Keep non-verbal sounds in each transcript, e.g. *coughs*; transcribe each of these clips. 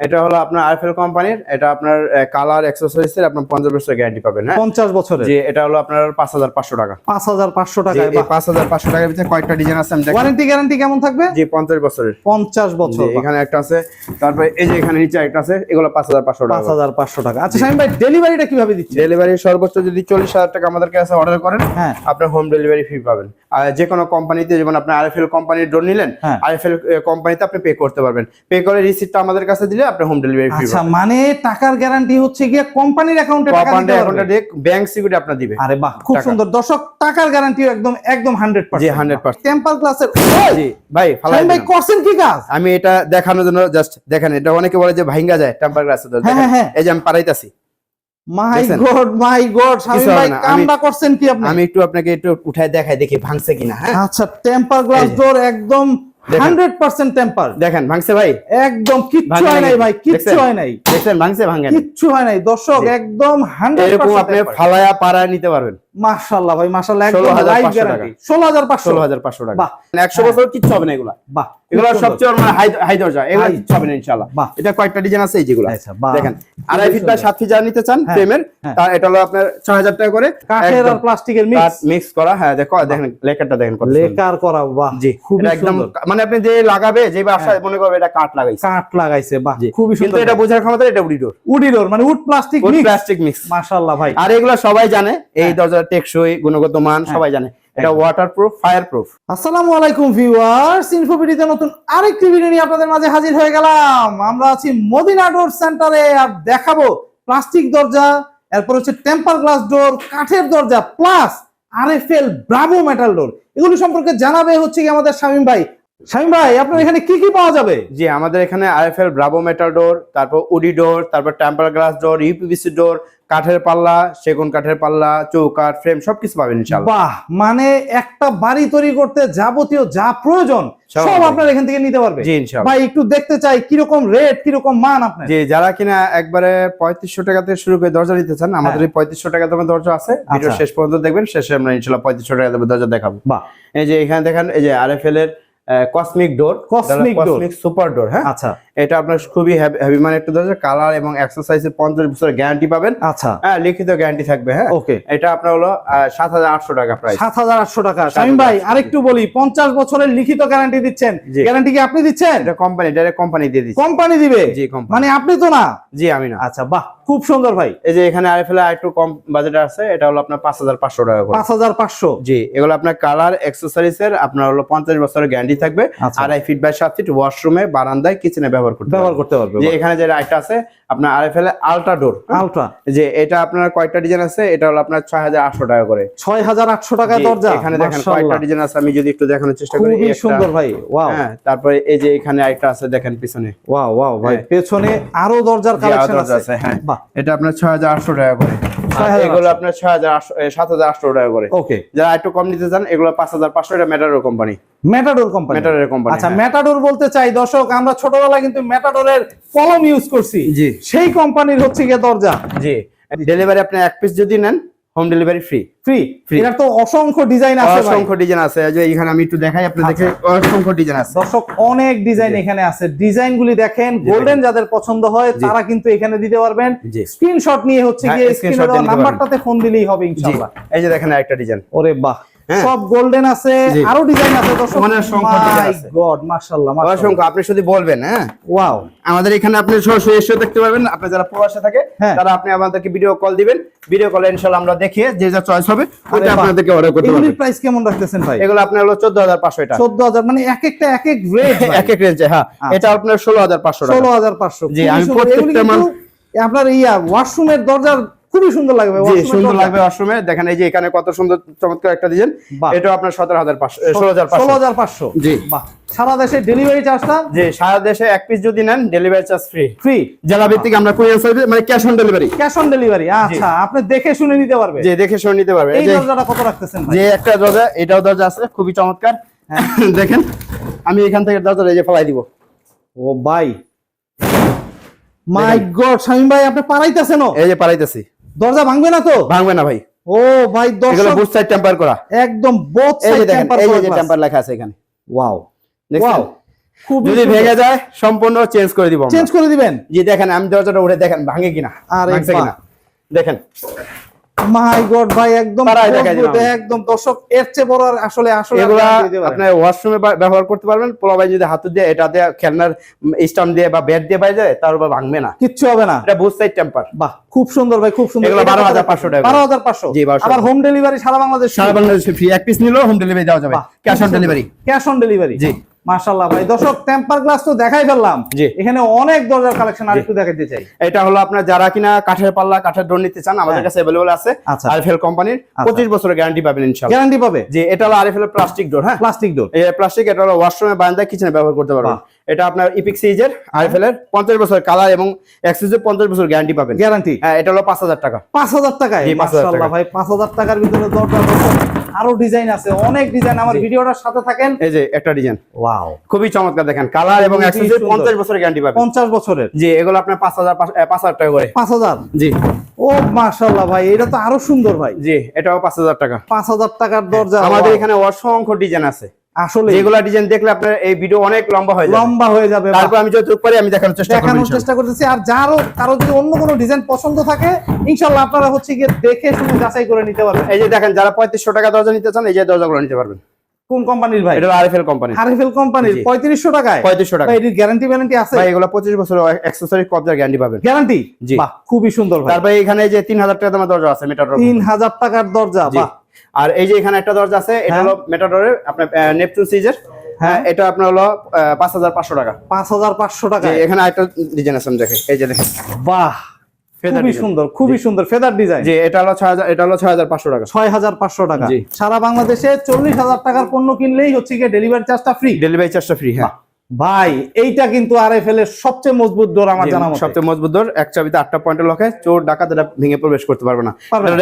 এটা হলো আপনার আরএফএল কোম্পানির এটা আপনার কালার এক্সেসরিজের আপনার পঞ্চাশ বছর গ্যারান্টি পাবেন হ্যাঁ? পঞ্চাশ বছরের? জি এটা হলো আপনার পাঁচ হাজার পাঁচশো টাকা। পাঁচ হাজার পাঁচশো জি, টাকায় এই পাঁচ হাজার পাঁচশো টাকার ভিতরে কয়েকটা ডিজাইন আছে আমি দেখাই ওয়ারেন্টি গ্যারান্টি কেমন থাকবে? জি পঞ্চাশ বছরের। পঞ্চাশ বছর এখানে একটা আছে তারপরে এই যে এখানে নিচে একটা আছে এগুলো পাঁচ হাজার পাঁচশো পাঁচ টাকা হাজার পাঁচশো টাকা। আচ্ছা শামিম ভাই ডেলিভারিটা কীভাবে দিচ্ছে ডেলিভারি সর্বোচ্চ যদি চল্লিশ হাজার টাকা আমাদের কাছে অর্ডার করেন হ্যাঁ। আপনার হোম ডেলিভারি ফ্রি পাবেন। আর যে কোনো কোম্পানিতে যেমন আপনি আরএফএল কোম্পানির ডোর নিলেন হ্যাঁ। আরএফএল কোম্পানিতে আপনি পে করতে পারবেন। পে করে রিসিপ্টটা আমাদের কাছে দিলে আপনি হোম ডেলিভারি ফি আচ্ছা মানে টাকার গ্যারান্টি হচ্ছে গিয়ে কোম্পানির অ্যাকাউন্টে টাকা দিতে অ্যাকাউন্টে ব্যাংক সিকিউরিটি আপনার দিবে। আরে বাহ খুব সুন্দর। দর্শক টাকার গ্যারান্টি একদম একদম হান্ড্রেড জি পার্সেন্ট হান্ড্রেড পার্সেন্ট টেম্পার ক্লাসের জি ভাই ফালাই ভাই করছেন কি কাজ? আমি এটা দেখানোর জন্য জাস্ট দেখেন এটা অনেকে বলে যে ভাঙ্গা যায় টেম্পার হ্যাঁ, হ্যাঁ, হ্যাঁ। এই যে আমি পারাইতাছি my god my god Shamim ভাই কামটা করছেন কি আপনি? আমি একটু আপনাকে একটু উঠায় দেখাই দেখি ভাঙছে কিনা হ্যাঁ? আচ্ছা টেম্পার গ্লাস ডোর একদম। হান্ড্রেড পার্সেন্ট টেম্পার দেখেন ভাঙছে ভাই। একদম কিচ্ছু ভাঙে হয় নাই। ভাই কিচ্ছু? হয় নাই। দেখছেন ভাঙছে ভাঙেন কিচ্ছু হয় নাই। দর্শক। একদম হান্ড্রেড এরকম আপনি ফালায়া পাড়া নিতে পারবেন। মাশাআল্লাহ ভাই মাশাআল্লাহ একদম 16,500 লাইভ টাকা। গ্যারান্টি 16500 ষোলো হাজার পাঁচশো টাকা। বাহ। একশো বছর কিচ্ছু হবে না এগুলা। বাহ। এগুলো সবচেয়ে মানে হাই হাই দরজা। এগুলো বাহ। এটা কয়েকটা ডিজাইন আছে এই যেগুলো আচ্ছা, দেখেন আড়াই ফিট বা সাত ফিট যা নিতে চান হ্যাঁ, ফ্রেমের হ্যাঁ। তা এটা হলো আপনার ছয় হাজার টাকা করে কাঠের আর প্লাস্টিকের মিক্স মিক্স করা হ্যাঁ দেখো দেখেন লেখারটা দেখেন কত লেকার করা বাহ জি এটা একদম মানে আপনি যে লাগাবে যে বাসায় মনে করবে এটা কাঠ লাগাইছে। কাঠ লাগাইছে বাহ খুবই কিন্তু সুন্দর। এটা বোঝার ক্ষমতা এটা উডি ডোর উডি ডোর মানে wood plastic mix plastic mix মাশাআল্লাহ ভাই। আর এগুলো সবাই জানে এই হ্যাঁ। দরজা টেকসই গুণগত মান সবাই জানে। এটা waterproof waterproof fireproof আসসালামু আলাইকুম ভিউয়ার্স ইনফোপিডিতে নতুন আরেকটি ভিডিও নিয়ে আপনাদের মাঝে হাজির হয়ে গেলাম। আমরা আছি মদিনা ডোর সেন্টারে আর দেখাবো প্লাস্টিক দরজা এরপর হচ্ছে টেম্পার গ্লাস ডোর কাঠের দরজা plus RFL bravo metal door এগুলো সম্পর্কে জানাবে হচ্ছে কি আমাদের শামীম ভাই। শামিম ভাই আপনার এখানে কি কি পাওয়া যাবে? জি আমাদের এখানে আরএফএল ব্রাভো মেটাল ডোর তারপর উডি ডোর তারপর temper glass door UPVC door কাঠের পাল্লা সেগুন কাঠের পাল্লা চৌকাঠ ফ্রেম সবকিছু পাবেন ইনশাআল্লাহ। বাহ মানে একটা বাড়ি তৈরি করতে যাবতীয় যা প্রয়োজন সব আপনার এখান থেকে নিতে পারবে। জি ইনশাআল্লাহ। ভাই একটু দেখতে চাই কীরকম রেট কীরকম মান আপনার? যে যারা কিনা একবারে পঁয়ত্রিশশো টাকা থেকে শুরু করে দরজা নিতে চান আমাদের এই পঁয়ত্রিশশো টাকা দামের দরজা আছে। ভিডিও আচ্ছা। শেষ পর্যন্ত দেখবেন শেষে আমরা ইনশাল্লাহ পঁয়ত্রিশশো টাকা দামের দরজা দেখাবো। বাহ। এই যে এখানে দেখেন এই যে আরএফএল এর cosmic door. Cosmic super door হ্যাঁ আচ্ছা এটা আপনার খুবই হেভি মানে একটা দরজা কালার এবং এক্সারসাইজের পঞ্চাশ বছরের গ্যারান্টি পাবেন। আচ্ছা। হ্যাঁ লিখিত গ্যারান্টি থাকবে হ্যাঁ। ওকে এটা আপনার হলো সাত হাজার আটশো টাকা প্রাইস সাত হাজার আটশো টাকা। শামিম ভাই আরেকটু বলি পঞ্চাশ বছরের লিখিত গ্যারান্টি দিচ্ছেন। গ্যারান্টি কি আপনি দিচ্ছেন? এটা কোম্পানি ডাইরেক্ট কোম্পানি দিয়ে দিচ্ছে। কোম্পানি দিবে? জি কোম্পানি মানে আপনি তো না? জি আমি না। আচ্ছা বাহ খুব সুন্দর ভাই। এই যে এখানে আরএফএল একটু কম বাজেট আছে এটা হলো আপনার পাঁচ হাজার পাঁচশো টাকা করে। পাঁচ হাজার পাঁচশো। জি এগুলো আপনার কালার এক্সেসরিজ এর আপনার হলো পঞ্চাশ বছরের গ্যারান্টি থাকবে। আচ্ছা। আড়াই ফিট বাই সাত ফিট ওয়াশরুমে বারান্দায় কিচেনে ব্যবহার করতে ব্যবহার করতে পারবে যে এখানে যে রাইট আছে আপনার আরএফএল আলট্রা ডোর আলট্রা। যে এটা আপনার কয়টা ডিজাইন আছে এটা হলো আপনার ছয় হাজার আটশো টাকা করে। ছয় হাজার আটশো টাকায় জি, দরজা এখানে দেখেন ডিজাইন আছে আমি যদি একটু দেখানোর চেষ্টা করি সুন্দর ভাই ওয়াও। হ্যাঁ তারপরে এই যে এখানে আরেকটা আছে দেখেন পিছনে। ওয়াও ওয়াও ভাই হ্যাঁ। পেছনে আরও দরজার কালেকশন আছে। হ্যাঁ। এটা আপনার ছয় হাজার আটশো টাকা করে। আর 6,800 এগুলো আপনার ছয় হাজার সাত হাজার আটশো টাকা করে। ওকে। যারা একটু কম নিতে চান এগুলো পাঁচ হাজার পাঁচশো এটা Metador company Metador company Metador company আচ্ছা মেটাডোর বলতে চাই দর্শক আমরা ছোটবেলায় কিন্তু মেটাডোরের কলম ইউজ করছি। জি। সেই কোম্পানির হচ্ছে গিয়ে দরজা। জি। ডেলিভারি আপনি এক পিস যদি নেন home delivery free free free এটার তো অসংখ্য ডিজাইন আছে অসংখ্য ডিজাইন আছে। যে এখানে আমি একটু দেখাই আপনি দেখে অসংখ্য ডিজাইন আছে। দর্শক অনেক ডিজাইন এখানে আছে। ডিজাইন গুলি দেখেন গোল্ডেন যাদের পছন্দ হয় তারা কিন্তু এখানে দিতে পারবেন। স্ক্রিনশট নিয়ে হচ্ছে হ্যাঁ, গিয়ে screenshot স্ক্রিনে দিয়ে নিতে নাম্বারটাতে ফোন দিলেই হবে ইনশাআল্লাহ। এই যে দেখেন আরেকটা ডিজাইন ওরে বাহ। সব গোল্ডেন আছে আরও ডিজাইন আছে দর্শক। আছে। গড মাশাআল্লাহ অসংখ্য আপনি শুধু বলবেন হ্যাঁ? ওয়াও আমাদের এখানে আপনি সরাসরি এসে দেখতে পারবেন আপনি যারা প্রবাসে থাকে হ্যাঁ। তারা আপনি আমাদেরকে ভিডিও কল দিবেন ভিডিও কলে ইনশাআল্লাহ আমরা দেখিয়ে যে যা চয়েস হবে ওটা আপনাদেরকে অর্ডার করতে এগুলির পারবেন প্রাইস কেমন রাখতেছেন ভাই? এগুলো আপনার হলো চোদ্দ হাজার পাঁচশো এটা চোদ্দ হাজার মানে এক একটা এক এক রেট এক এক রেঞ্জে হ্যাঁ। আচ্ছা। এটা আপনার ষোলো হাজার পাঁচশো টাকা। ষোলো হাজার পাঁচশো। জি, আমি প্রত্যেকটা মান- আপনার ইয়া ওয়াশরুমের দরজার খুবই সুন্দর লাগবে জি সুন্দর লাগবে দেখেন এই যে এখানে কত সুন্দর চমৎকার একটা ডিজাইন বাহ। এটা আপনার সতেরো হাজার পাঁচশো। ষোলো হাজার ষোলো পাঁচশো হাজার পাঁচশো। জি। বাহ। সারা দেশে ডেলিভারি চার্জটা সারা দেশে এক পিস যদি নেন ডেলিভারি চার্জ ফ্রি ফ্রি জেলা ভিত্তিক আমরা কুরিয়ার সার্ভিস মানে cash on delivery cash on delivery আচ্ছা আপনি দেখে শুনে নিতে পারবে। যে দেখে শুনে নিতে পারবে। এই এই দরজাটা কত রাখতেছেন যে একটা দরজা এটাও দরজা আছে খুবই চমৎকার। হ্যাঁ। *laughs* দেখেন আমি এখান থেকে দরজা এই যে ফলাই দিব। ও ভাই। মাই গড শামিম ভাই আপনি পারাইতেছেন এই যে পালাইতেছি দরজা ভাঙবে না তো? ভাঙবে না ভাই। ও ভাই দর্শক বুট সাইড টেম্পার করা। একদম বোথ সাইড দেখেন টেম্পার এই যে টেম্পার লেখা আছে এখানে। ওয়াও ওয়াও খুব যদি ভেঙে যায় সম্পূর্ণ চেঞ্জ করে দিব চেঞ্জ করে দিবেন? জি দেখেন আমি দরজাটা উঠে দেখেন ভাঙে কিনা আর ভাঙছে কিনা। দেখেন। মাই গড ভাই একদম। একদম দর্শক এর চেয়ে বড় আর আসলে আসলে এগুলা আপনি ওয়াশরুমে ব্যবহার করতে পারবেন পোলাবাই যদি হাত দিয়ে এটা দিয়ে খেলনার স্টাম্প দিয়ে বা ব্যাট দিয়ে বাইরে যায় তার উপর ভাঙবে না। কিচ্ছু হবে না। এটা সাইড টেম্পার বাহ খুব সুন্দর ভাই খুব সুন্দর। এগুলো 12,500 টাকা? করে। বারো হাজার পাঁচশো। জি, 12,500 আবার হোম ডেলিভারি সারা বাংলাদেশ সারা বাংলাদেশে ফ্রি এক পিস নিলেও হোম ডেলিভারি দেওয়া যাবে। Cash on delivery cash on delivery জি। মাশাআল্লাহ ভাই। দর্শক টেম্পার গ্লাস তো দেখাই ফেললাম। এখানে অনেক দরজার কালেকশন আর একটু দেখাতে চাই। এটা হলো আপনার যারা কিনা কাঠের পাল্লা কাঠের ডোর নিতে চান আমাদের হ্যাঁ। কাছে অ্যাভেলেবল আছে। আচ্ছা। আরএফএল কোম্পানির পঁচিশ বছরের গ্যারান্টি পাবেন ইনশাআল্লাহ। গ্যারান্টি পাবে? যে এটা হলো আরএফএল প্লাস্টিক ডোর হ্যাঁ? প্লাস্টিক ডোর এই প্লাস্টিক এটা হলো ওয়াশরুমে বারান্দা কিচেনে ব্যবহার করতে পারবেন। এটা আপনার ইপিক সিজের আরএফএল এর পঞ্চাশ বছর কালার এবং এক্সেসের পঞ্চাশ বছর গ্যারান্টি পাবেন। গ্যারান্টি হ্যাঁ এটা হলো পাঁচ হাজার টাকা। পাঁচ হাজার টাকায়? জি, 5,000 মাশাআল্লাহ ভাই পাঁচ হাজার টাকার ভিতরে দরজা আরও ডিজাইন আছে অনেক ডিজাইন আমার ভিডিওটার সাথে থাকেন। এই যে একটা ডিজাইন ওয়াও খুবই চমৎকার দেখেন কালার এবং সুন্দর। পঞ্চাশ বছরের গ্যারান্টি পাবেন। পঞ্চাশ বছরের। জি এগুলো আপনার পাঁচ হাজার পাঁচ আহ, পাঁচ হাজার টাকা করে। পাঁচ হাজার? জি। ও মাশাআল্লাহ ভাই এটা তো আরও সুন্দর ভাই। জি এটাও পাঁচ হাজার টাকা। পাঁচ হাজার টাকার দরজা আমাদের এখানে অসংখ্য ডিজাইন আছে। আসলে যেগুলা ডিজাইন দেখলে আপনার এই ভিডিও অনেক লম্বা হয়ে যাবে। লম্বা হয়ে যাবে তারপর আমি যতটুকু পারি আমি দেখানোর চেষ্টা করব দেখানোর চেষ্টা করতেছি। আর যারও কারও যদি অন্য কোনো ডিজাইন পছন্দ থাকে ইনশাল্লাহ আপনারা হচ্ছে গিয়ে দেখে শুনে যাচাই করে নিতে পারবেন। এই যে দেখেন যারা পঁয়ত্রিশশো টাকা দরজা নিতে চান এই যে দরজাগুলো নিতে পারবেন। কোন কোম্পানির ভাই? এটা আরএফএল কোম্পানি আরএফএল কোম্পানির। জি। পঁয়ত্রিশশো টাকায়? পঁয়ত্রিশশো টাকা। ভাই এটির গ্যারান্টি গ্যারান্টি আছে? ভাই এগুলো পঁচিশ বছর অ্যাক্সেসরি কবজার গ্যারান্টি পাবেন। গ্যারান্টি বাহ খুবই সুন্দর ভাই। তারপরে এখানে যে তিন হাজার টাকা দামের দরজা আছে তিন হাজার টাকার দরজা। বাহ। আর এই যে এখানে একটা দরজা আছে এটা হ্যাঁ। হলো মেটাডোরের আপনার নেপচুন সিজের হ্যাঁ। এটা আপনার হলো পাঁচ হাজার পাঁচশো টাকা। পাঁচ হাজার পাঁচশো টাকা। এখানে একটা ডিজাইন আছে দেখেন এই যে দেখেন। বাহ খুবই সুন্দর খুবই সুন্দর ফেদার ডিজাইন যে এটা হলো ছয় এটা হলো ছয় হাজার পাঁচশো টাকা। ছয় হাজার পাঁচশো টাকা। জি। সারা বাংলাদেশে চল্লিশ হাজার টাকার পণ্য কিনলেই হচ্ছে গিয়ে ডেলিভারি চার্জটা ফ্রি ডেলিভারি চার্জটা ফ্রি হ্যাঁ। ভাই এইটা কিন্তু আর এফ এর সবচেয়ে মজবুত ডোর আমার জি, জানা মতে। সবচেয়ে মজবুত দর এক চাবিতে আটটা পয়েন্টের লকে চোর ডাকাত এটা ভেঙে প্রবেশ করতে পারবে না।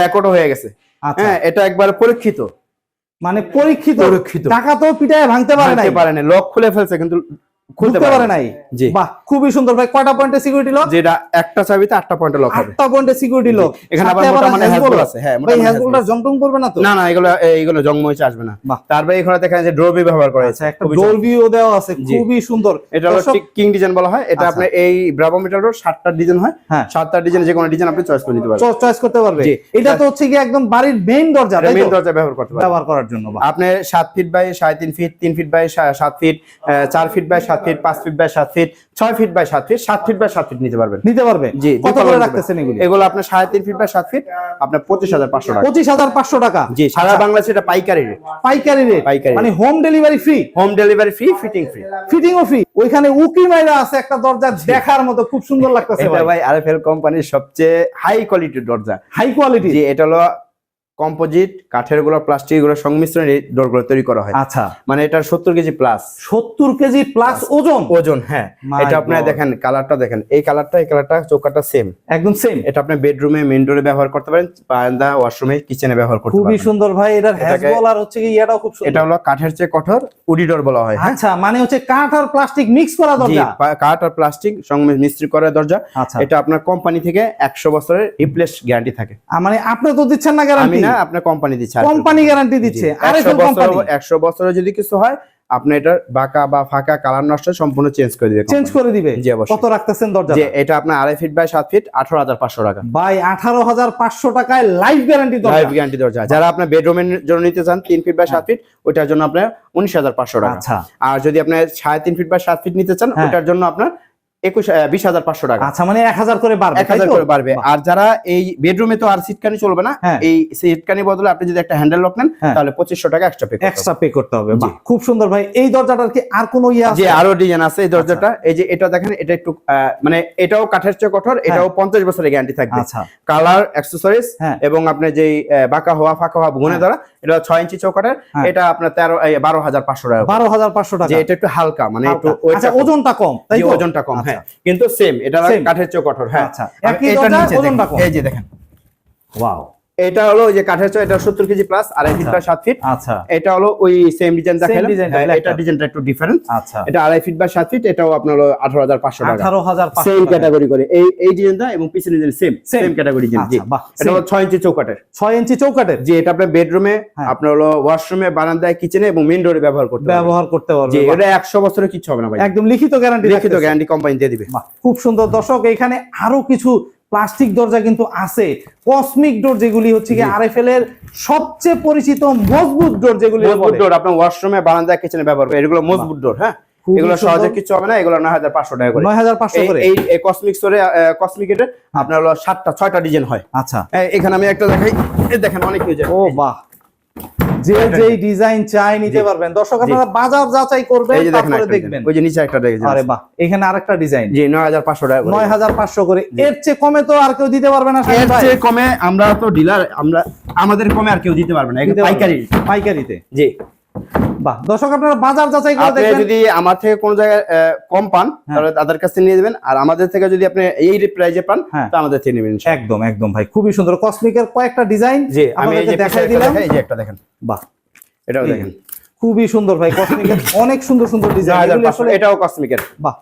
রেকর্ডও হয়ে গেছে। হ্যাঁ এটা একবার পরীক্ষিত। মানে পরীক্ষিত। পরীক্ষিত। টাকা তো পিটায় ভাঙতে পারে নাই। ভাঙতে পারে না লক খুলে ফেলছে কিন্তু খুলতে পারে নাই। জি। বাহ খুবই সুন্দর ভাই। কয়টা পয়েন্টে সিকিউরিটি লক যেটা একটা চাবিতে আটটা পয়েন্টের লক হবে। আটটা পয়েন্টে সিকিউরিটি লক এখানে আবার মোটামুটি হ্যাজবল আছে। হ্যাঁ ভাই মোটামুটি হ্যাজবলটা জংটং করবে না তো? না না এগুলো আসবে না। তারপরে এখানে দেখেন যে ড্রবি ব্যবহার করা হয়েছে। আচ্ছা একটা দেওয়া আছে। খুবই সুন্দর। এটা হলো কিং ডিজাইন বলা হয়। এটা আচ্ছা। আপনার এই ব্রাভোমিটারও সাতটা ডিজাইন হয়। হ্যাঁ। সাতটা ডিজাইন যে কোনো ডিজাইন আপনি চয়েস করে নিতে পারবেন। চয়েস করতে পারবে। এটা তো হচ্ছে কি একদম বাড়ির মেইন দরজা তাই মেইন দরজা ব্যবহার করতে পারবেন। ব্যবহার করার জন্য। আপনি সাত ফিট বাই সাড়ে তিন ফিট তিন ফিট বাই সা- সাত ফিট আহ, চার ফিট বাই সাত ফিট পাঁচ ফিট বাই সাত ফিট ছয় ফিট বাই সাত ফিট সাত ফিট বাই সাত ফিট নিতে পারবেন। নিতে পারবে? জি কত করে রাখতেছেন এগুলি? এগুলো আপনার সাড়ে তিন ফিট বাই সাত ফিট আপনার পঁচিশ হাজার পাঁচশো টাকা। পঁচিশ হাজার পাঁচশো টাকা? জি সারা বাংলাদেশে এটা পাইকারি রেট পাইকারি রেট পাইকারি মানে home delivery free home delivery free fitting free fitting ও ফ্রি ওইখানে উকি মাইরা আছে একটা দরজা দেখার মতো খুব সুন্দর লাগতেছে এটা ভাই। আরএফএল কোম্পানির সবচেয়ে হাই কোয়ালিটির দরজা। হাই কোয়ালিটি যে এটা হলো কম্পোজিট কাঠেরগুলো প্লাস্টিকগুলো সংমিশ্রণে ডোরগুলো তৈরি করা হয়। আচ্ছা। মানে এটার সত্তর কেজি প্লাস সত্তর কেজি প্লাস ওজন? ওজন হ্যাঁ। এটা আপনার দেখেন কালারটা দেখেন। এই কালারটা এই কালারটা চৌকাটা সেম একদম সেম এটা আপনি বেডরুমে মেইন ডোরে ব্যবহার করতে পারেন বারান্দা ওয়াশরুমে কিচেনে ব্যবহার করতে পারেন খুবই সুন্দর ভাই এটার হ্যাজবল আর হচ্ছে কি ইয়াটাও খুব সুন্দর। এটা হলো কাঠের চেয়ে কঠোর উডিডোর বলা হয় হ্যাঁ। আচ্ছা মানে হচ্ছে কাঠ আর প্লাস্টিক মিক্স করা দরজা কাঠ আর প্লাস্টিক মিস্ত্রি করা দরজা। আচ্ছা। এটা আপনার কোম্পানি থেকে একশো বছরের রিপ্লেস গ্যারান্টি থাকে। মানে আপনি তো দিচ্ছেন না গ্যারান্টি না আপনার কোম্পানি দিচ্ছি কোম্পানি গ্যারান্টি দিচ্ছে জি, আর 100 একশো বছরে যদি কিছু হয় আপনি এটা বাঁকা বা ফাঁকা কালার নষ্ট সম্পূর্ণ চেঞ্জ করে দিবে চেঞ্জ করে দিবে? জি, অবশ্যই। কত রাখতেছেন দরজা যে এটা আপনার আড়াই ফিট বাই ফিট আঠারো হাজার পাঁচশো টাকা। ভাই টাকায় লাইফ গ্যারান্টি দরজা। লাইফ গ্যারান্টি দরজা। যারা আপনার বেডরুমের জন্য নিতে চান তিন ফিট বাই সাত ফিট ওইটার জন্য আপনার উনিশ হাজার পাঁচশো টাকা। আচ্ছা। আর যদি আপনার সাড়ে তিন ফিট বাই সাত ফিট নিতে চান হ্যাঁ। ওটার জন্য আপনার একুশ বিশ হাজার পাঁচশো টাকা। আচ্ছা মানে এক হাজার করে বাড়বে এক হাজার করে বাড়বে। আর যারা এই বেডরুমে তো আর সিটকানি চলবে না হ্যাঁ। এই সিটকানি বদলে আপনি যদি একটা হ্যান্ডেল লক নেন হ্যাঁ। তাহলে পঁচিশশো টাকা এক্সট্রা পে এক্সট্রা পে করতে হবে খুব সুন্দর ভাই। এই দরজাটার কি আর কোনো ইয়ে আছে? যে আরও ডিজাইন আছে এই দরজাটা। এই যে এটা দেখেন এটা একটু মানে এটাও কাঠের চেয়ে কঠোর এটাও পঞ্চাশ বছরের গ্যারান্টি থাকবে। আচ্ছা। কালার অ্যাক্সেসরিজ হ্যাঁ। এবং আপনার যে বাঁকা হওয়া ফাঁকা হওয়া গুনে হ্যাঁ। দ্বারা এটা ছয় ইঞ্চি চৌকাটের হ্যাঁ। এটা আপনার তেরো বারো হাজার পাঁচশো টাকা বারো হাজার পাঁচশো টাকা। এটা একটু হালকা মানে একটু আচ্ছা। ওজনটা কম তাই ওজনটা কম আচ্ছা। হ্যাঁ কিন্তু সেম এটা কাঠের চৌকাঠোর হ্যাঁ। আচ্ছা। এই যে দেখেন। ওয়াও এটা হলো যে কাঠের চো এটা সত্তর কেজি প্লাস আড়াই ফিট। বা সাত ফিট আচ্ছা। এটা হলো ওই সেম ডিজাইন দেখালাম। এটা ডিজাইনটা একটু ডিফারেন্ট আচ্ছা। এটা আড়াই ফিট বা সাত ফিট এটাও আপনার হলো আঠারো হাজার পাঁচশো টাকা। আঠারো হাজার সেম ক্যাটাগরি করে। এই এই ডিজাইনটা এবং পিছনে ডিজাইন সেম সেম ক্যাটাগরি জি। আচ্ছা বাহ এটা হলো ছয় ইঞ্চি চৌকাটের ছয় ইঞ্চি চৌকাটের যে এটা আপনার বেডরুমে হ্যাঁ। আপনার হলো ওয়াশরুমে বারান্দায় কিচেনে এবং মেইন ডোরে ব্যবহার করতে পারবেন। ব্যবহার করতে পারবে যে বাহ, এটা একশো বছরের কিছু হবে না ভাই। একদম লিখিত গ্যারান্টি লিখিত গ্যারান্টি কোম্পানি দিয়ে দিবে। খুব সুন্দর। দর্শক এখানে আরও কিছু প্লাস্টিক দরজা কিন্তু আছে। কসমিক ডোর যেগুলি হচ্ছে কি। আরএফএল এর সবচেয়ে পরিচিত মজবুত ডোর যেগুলি মজবুত ডোর আপনার ওয়াশরুমে বারান্দা কিচেনে ব্যবহার করে এগুলো মজবুত ডোর হ্যাঁ? এগুলো সহজে কিছু হবে না এগুলো নয় হাজার পাঁচশো টাকা করে। নয় হাজার পাঁচশো করে? এই এই কসমিক স্টোরে কসমিক এর আপনার হলো সাতটা ছয়টা ডিজাইন হয়। আচ্ছা। এখানে আমি একটা দেখাই। এই দেখেন অনেক ইউজ ও বাহ। যে যেই ডিজাইন চাই নিতে পারবেন। দর্শক। আপনারা বাজার যাচাই করবেন তারপরে দেখবেন। ওই যে নিচে একটা দেখেছেন। আরে বাহ এখানে আরেকটা ডিজাইন জি নয় হাজার পাঁচশো টাকা করে। নয় হাজার পাঁচশো করে। এর চেয়ে কমে তো আর কেউ দিতে পারবে না এর চেয়ে কমে আমরা তো ডিলার আমরা আমাদের কমে আর কেউ দিতে পারবে না। এগুলো দিতে পারবে না। পাইকারি। পাইকারিতে। জি। বাহ দর্শক আপনারা বাজার যাচাই করে দেখবেন। যদি আমার থেকে কোনো জায়গায় কম পান হ্যাঁ। তাহলে তাদের কাছে নিয়ে দেবেন আর আমাদের থেকে যদি আপনি এই প্রাইজে পান হ্যাঁ। তো আমাদের থেকে নেবেন একদম একদম ভাই খুবই সুন্দর। কসমিকের কয়েকটা ডিজাইন জি আমি এই যে দেখাই দিলাম। এই যে একটা দেখেন। বাহ। এটাও দেখেন। খুবই সুন্দর ভাই কসমিকের *coughs* অনেক সুন্দর সুন্দর ডিজাইন এটাও কসমিকের বাহ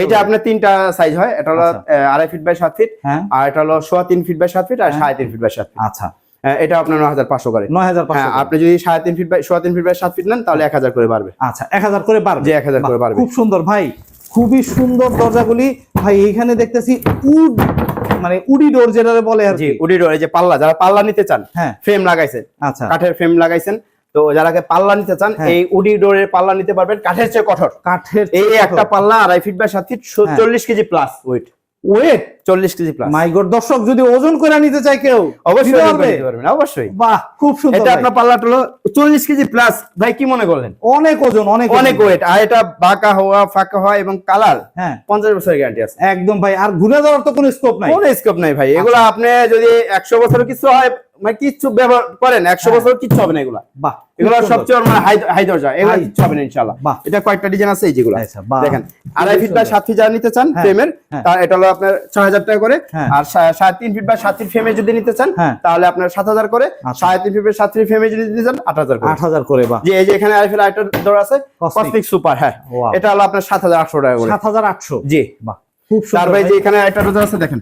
এইটা আপনার তিনটা সাইজ হয়। এটা হলো আচ্ছা। আড়াই ফিট বাই সাত ফিট হ্যাঁ। আর এটা হলো সোয়া তিন ফিট বাই সাত ফিট আর। সাড়ে তিন ফিট বাই সাত ফিট আচ্ছা। এটা আপনার নয় হাজার পাঁচশো করে। নয় হাজার হ্যাঁ পাঁচশো আপনি যদি সাড়ে তিন ফিট বাই সোয়া তিন ফিট বাই সাত ফিট নেন তাহলে এক হাজার করে বাড়বে। আচ্ছা এক হাজার করে বাড়বে? জি, 1000 করে বাড়বে। খুব সুন্দর। ভাই খুবই সুন্দর দরজাগুলি। ভাই এইখানে দেখতেছি উড মানে উডি ডোর যেটা বলে আর কি। উডি ডোর এই যে পাল্লা যারা পাল্লা নিতে চান হ্যাঁ। ফ্রেম লাগাইছেন আচ্ছা। কাঠের ফ্রেম লাগাইছেন তো যারা পাল্লা নিতে চান হ্যাঁ। এই উডি ডোরের পাল্লা নিতে পারবেন কাঠের চেয়ে কঠোর। কাঠের এই একটা পাল্লা আড়াই ফিট বাই সাত ফিট হ্যাঁ। চল্লিশ কেজি প্লাস ওয়েট ওয়েট চল্লিশ কেজি প্লাস মাই দর্শক যদি ওজন করে নিতে চায় কেউ অবশ্যই পারবেন অবশ্যই। বাহ খুব সুন্দর এটা আপনার পাল্লাটা হলো চল্লিশ কেজি প্লাস ভাই কি মনে করলেন? অনেক ওজন অনেক অনেক ওয়েট আর এটা বাঁকা হওয়া ফাঁকা হওয়া এবং কালার হ্যাঁ। পঞ্চাশ বছরের গ্যারান্টি আছে। একদম ভাই আর ঘুরে যাওয়ার তো কোনো স্কোপ নাই। কোনো স্কোপ নাই ভাই। এগুলো আপনি যদি একশো বছর কিছু হয় মানে কিচ্ছু ব্যবহার করেন একশো হ্যাঁ। বছর কিচ্ছু হবে না এগুলা। বাহ এগুলো সবচেয়ে মানে হাই দরজা এগুলো কিচ্ছু হবে না ইনশাল্লাহ বাহ। এটা কয়েকটা ডিজাইন আছে এই যেগুলো। আচ্ছা দেখেন আড়াই ফিট বা সাত ফিট যারা নিতে চান হ্যাঁ, ফ্রেমের হ্যাঁ। তার এটা হলো আপনার ছয় হাজার টাকা করে। হ্যাঁ। আর সাড়ে তিন ফিট বা সাত ফিট ফ্রেমে যদি নিতে চান হ্যাঁ। তাহলে আপনার সাত হাজার করে। আচ্ছা। সাড়ে তিন ফিট বা সাত ফিট ফ্রেমে যদি নিতে চান আট হাজার আট হাজার করে বাহ। যে এই যে এখানে আড়াই ফিট আরেকটা আছে। কসমিক সুপার হ্যাঁ। এটা হলো আপনার সাত হাজার আটশো টাকা করে। সাত হাজার আটশো। জি। বাহ খুব সুন্দর তারপরে যে এখানে একটা ডোর আছে দেখেন।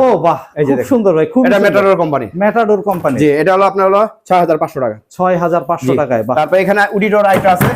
ও বাহ এই যে খুব সুন্দর ভাই খুব এটা Metador company Metador company ji এটা হলো আপনার হলো ছয় হাজার পাঁচশো টাকা। ছয় হাজার পাঁচশো জি। টাকায় বাহ। তারপরে এখানে উডিডোর আইটা আছে।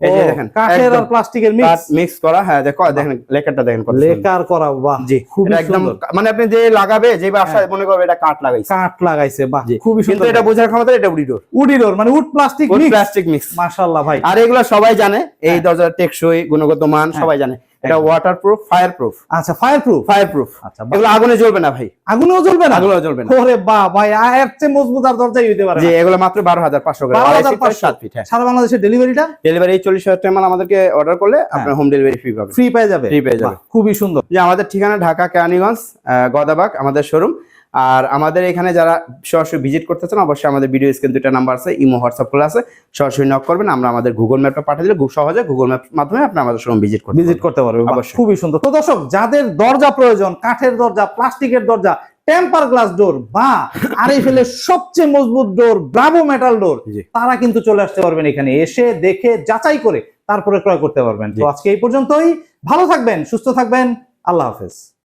এই যে দেখেন কাঠের আর প্লাস্টিকের মিক্স মিক্স করা হ্যাঁ দেখো দেখেন লেকারটা দেখেন কত লেকার করা বাহ জি এটা একদম মানে আপনি যে লাগাবে যে বাসায় মনে করবে এটা কাঠ লাগাইছে। কাঠ লাগাইছে বাহ জি খুবই কিন্তু সুন্দর এটা বোঝার ক্ষমতা এটা উডিডোর উডিডোর মানে wood plastic mix plastic mix মাশাআল্লাহ ভাই। আর এগুলো সবাই জানে এই হ্যাঁ। দরজার টেকসই গুণগত মান সবাই জানে। এটা ওয়াটারপ্রুফ ফায়ারপ্রুফ প্রুফ ফায়ার আচ্ছা ফায়ারপ্রুফ ফায়ারপ্রুফ ফায়ার প্রুফ আচ্ছা এগুলো আগুনে জ্বলবে না ভাই। আগুনেও জ্বলবে না? আগুনেও জ্বলবে না। ওরে বাহ ভাই এর চেয়ে মজবুত আর দরজাই হইতে পারে জি এগুলো মাত্র বারো হাজার পাঁচশো করে 12,500 ফিট সারা বাংলাদেশে ডেলিভারিটা? ডেলিভারি চল্লিশ হাজার টাকা মাল আমাদেরকে অর্ডার করলে আপনি হোম ডেলিভারি ফ্রি পাবেন। ফ্রি পেয়ে যাবে? ফ্রি পেয়ে যাবে। খুবই সুন্দর। যে আমাদের ঠিকানা ঢাকা কেরানীগঞ্জ গদাবাগ আমাদের শোরুম আর আমাদের এখানে যারা সরাসরি ভিজিট করতে চান অবশ্যই আমাদের ভিডিও স্ক্রিন দুইটা নাম্বার আছে ইমো হোয়াটসঅ্যাপ খোলা আছে। সরাসরি নক করবেন আমরা আমাদের গুগল ম্যাপটা পাঠিয়ে দিলে খুব সহজে গুগল ম্যাপ মাধ্যমে আপনি আমাদের শোরুম ভিজিট করতে ভিজিট করতে পারবেন অবশ্যই। খুবই সুন্দর। তো দর্শক যাদের দরজা প্রয়োজন কাঠের দরজা প্লাস্টিকের দরজা টেম্পার গ্লাস ডোর বা আরএফএল এর সবচেয়ে মজবুত ডোর ব্রাভো মেটাল ডোর তারা কিন্তু চলে আসতে পারবেন এখানে। এসে দেখে যাচাই করে তারপরে ক্রয় করতে পারবেন। তো আজকে এই পর্যন্তই। ভালো থাকবেন সুস্থ থাকবেন। আল্লাহ হাফেজ।